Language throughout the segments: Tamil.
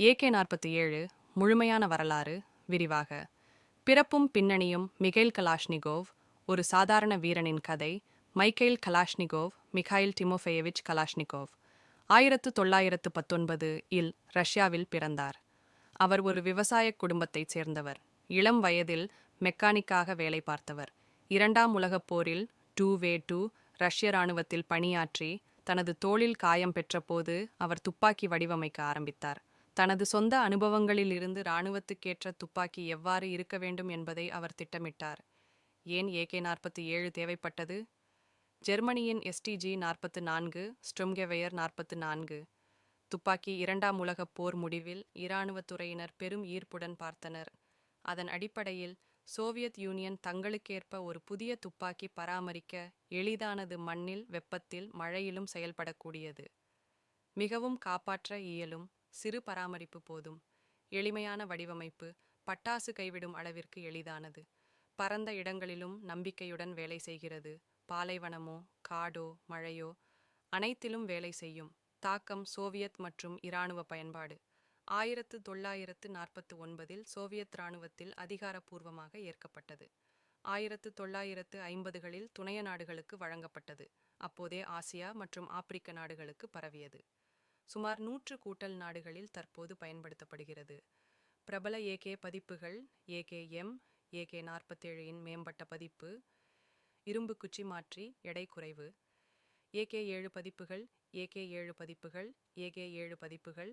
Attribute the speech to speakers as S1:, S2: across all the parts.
S1: ஏகே நாற்பத்தி ஏழு முழுமையான வரலாறு விரிவாக. பிறப்பும் பின்னணியும் மிகைல் கலாஷ்னிகோவ் ஒரு சாதாரண வீரனின் கதை Michael Kalashnikov Mikhail Timofeyevich Kalashnikov. ஆயிரத்து தொள்ளாயிரத்து பத்தொன்பது இல் ரஷ்யாவில் பிறந்தார். அவர் ஒரு விவசாய குடும்பத்தைச் சேர்ந்தவர். இளம் வயதில் மெக்கானிக்காக வேலை பார்த்தவர். இரண்டாம் உலகப் போரில் டூ வே டூ ரஷ்ய இராணுவத்தில் பணியாற்றி தனது தோளில் காயம் பெற்றபோது அவர் துப்பாக்கி வடிவமைக்க ஆரம்பித்தார். தனது சொந்த அனுபவங்களிலிருந்து இராணுவத்துக்கேற்ற துப்பாக்கி எவ்வாறு இருக்க வேண்டும் என்பதை அவர் திட்டமிட்டார். ஏன் ஏகே நாற்பத்தி ஏழு தேவைப்பட்டது? ஜெர்மனியின் எஸ்டிஜி நாற்பத்து நான்கு ஸ்ட்ரும்கெவெயர் நாற்பத்து நான்கு. துப்பாக்கி இரண்டாம் உலகப் போர் முடிவில் இராணுவத் துறையினர் பெரும் ஈர்ப்புடன் பார்த்தனர். அதன் அடிப்படையில் சோவியத் யூனியன் தங்களுக்கேற்ப ஒரு புதிய துப்பாக்கி பராமரிக்க எளிதானது மண்ணில் வெப்பத்தில் மழையிலும் செயல்படக்கூடியது. மிகவும் காப்பாற்ற இயலும். சிறு பராமரிப்பு போதும். எளிமையான வடிவமைப்பு பட்டாசு கைவிடும் அளவிற்கு எளிதானது. பரந்த இடங்களிலும் நம்பிக்கையுடன் வேலை செய்கிறது. பாலைவனமோ காடோ மழையோ அனைத்திலும் வேலை செய்யும். தாக்கம் சோவியத் மற்றும் இராணுவ பயன்பாடு. ஆயிரத்து தொள்ளாயிரத்து நாற்பத்து ஒன்பதில் சோவியத் இராணுவத்தில் அதிகாரப்பூர்வமாக ஏற்கப்பட்டது. ஆயிரத்து தொள்ளாயிரத்து ஐம்பதுகளில் துணைய நாடுகளுக்கு வழங்கப்பட்டது. அப்போதே ஆசியா மற்றும் ஆப்பிரிக்க நாடுகளுக்கு பரவியது. சுமார் நூற்று கூட்டல் நாடுகளில் தற்போது பயன்படுத்தப்படுகிறது. பிரபல ஏகே பதிப்புகள் ஏகே எம் ஏகே நாற்பத்தேழின் மேம்பட்ட பதிப்பு இரும்பு குச்சி மாற்றி எடை குறைவு ஏகே ஏழு பதிப்புகள் ஏகே ஏழு பதிப்புகள் ஏகே ஏழு பதிப்புகள்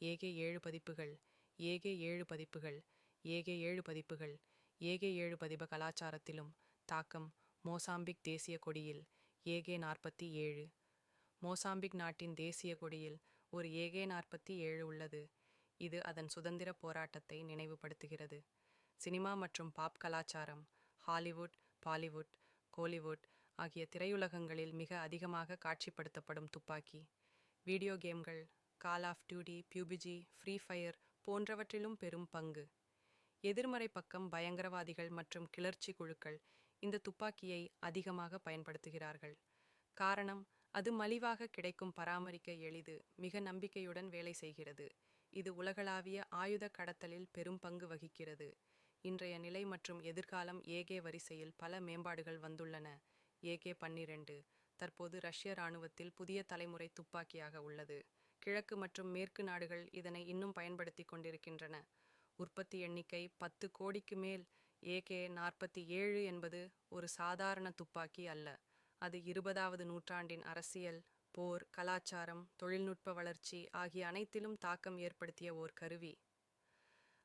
S1: ஏகே ஏழு பதிப்புகள் ஏகே ஏழு பதிப்புகள் ஏகே ஏழு பதிப்புகள் ஏகே ஏழு பதிப கலாச்சாரத்திலும் தாக்கம் மோசாம்பிக் தேசிய கொடியில் ஏகே நாற்பத்தி ஏழு. மோசாம்பிக் நாட்டின் தேசிய கொடியில் ஒரு ஏகே நாற்பத்தி ஏழு உள்ளது. இது அதன் சுதந்திர போராட்டத்தை நினைவுபடுத்துகிறது. சினிமா மற்றும் பாப் கலாச்சாரம் ஹாலிவுட் பாலிவுட் கோலிவுட் ஆகிய திரையுலகங்களில் மிக அதிகமாக காட்சிப்படுத்தப்படும் துப்பாக்கி. Video கேம்கள் call of duty PUBG free fire போன்றவற்றிலும் பெரும் பங்கு. எதிர்மறை பக்கம் பயங்கரவாதிகள் மற்றும் கிளர்ச்சி குழுக்கள் இந்த துப்பாக்கியை அதிகமாக பயன்படுத்துகிறார்கள். காரணம் அது மலிவாக கிடைக்கும் பராமரிக்க எளிது மிக நம்பிக்கையுடன் வேலை செய்கிறது. இது உலகளாவிய ஆயுத கடத்தலில் பெரும் பங்கு வகிக்கிறது. இன்றைய நிலை மற்றும் எதிர்காலம் ஏகே வரிசையில் பல மேம்பாடுகள் வந்துள்ளன. ஏகே பன்னிரண்டு தற்போது ரஷ்ய இராணுவத்தில் புதிய தலைமுறை துப்பாக்கியாக உள்ளது. கிழக்கு மற்றும் மேற்கு நாடுகள் இதனை இன்னும் பயன்படுத்தி கொண்டிருக்கின்றன. உற்பத்தி எண்ணிக்கை பத்து கோடிக்கு மேல் ஏகே நாற்பத்தி ஏழு என்பது ஒரு சாதாரண துப்பாக்கி அல்ல. அது இருபதாவது நூற்றாண்டின் அரசியல் போர் கலாச்சாரம் தொழில்நுட்ப வளர்ச்சி ஆகிய அனைத்திலும் தாக்கம் ஏற்படுத்திய ஓர் கருவி.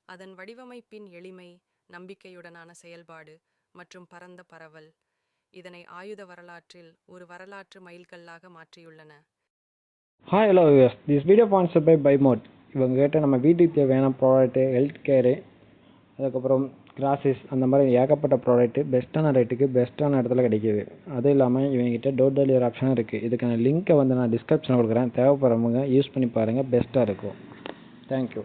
S1: அதன் வடிவமைப்பின் எளிமை நம்பிக்கையுடனான செயல்பாடு மற்றும் பரந்த பரவல் இதனை ஆயுத வரலாற்றில் ஒரு வரலாற்று மைல்கல்லாக மாற்றியுள்ளன.
S2: Hi hello viewers this video sponsor by பைமோட் இவங்க கிட்ட நம்ம வீட்டுக்கு தேவையான ப்ராடக்ட்டு ஹெல்த் கேரு அதுக்கப்புறம் கிராசஸ் அந்த மாதிரி ஏகப்பட்ட ப்ராடக்ட்டு பெஸ்ட்டான ரேட்டுக்கு பெஸ்ட்டான இடத்துல கிடைக்கிது. அதுவும் இல்லாமல் இவங்ககிட்ட டோர் டெலிவரி ஆப்ஷனும் இருக்குது இதுக்கான லிங்க்கை வந்து நான் டிஸ்கிரிப்ஷனில் கொடுக்குறேன். தேவைப்படுறவங்க யூஸ் பண்ணி பாருங்கள் பெஸ்ட்டாக இருக்கும். தேங்க்யூ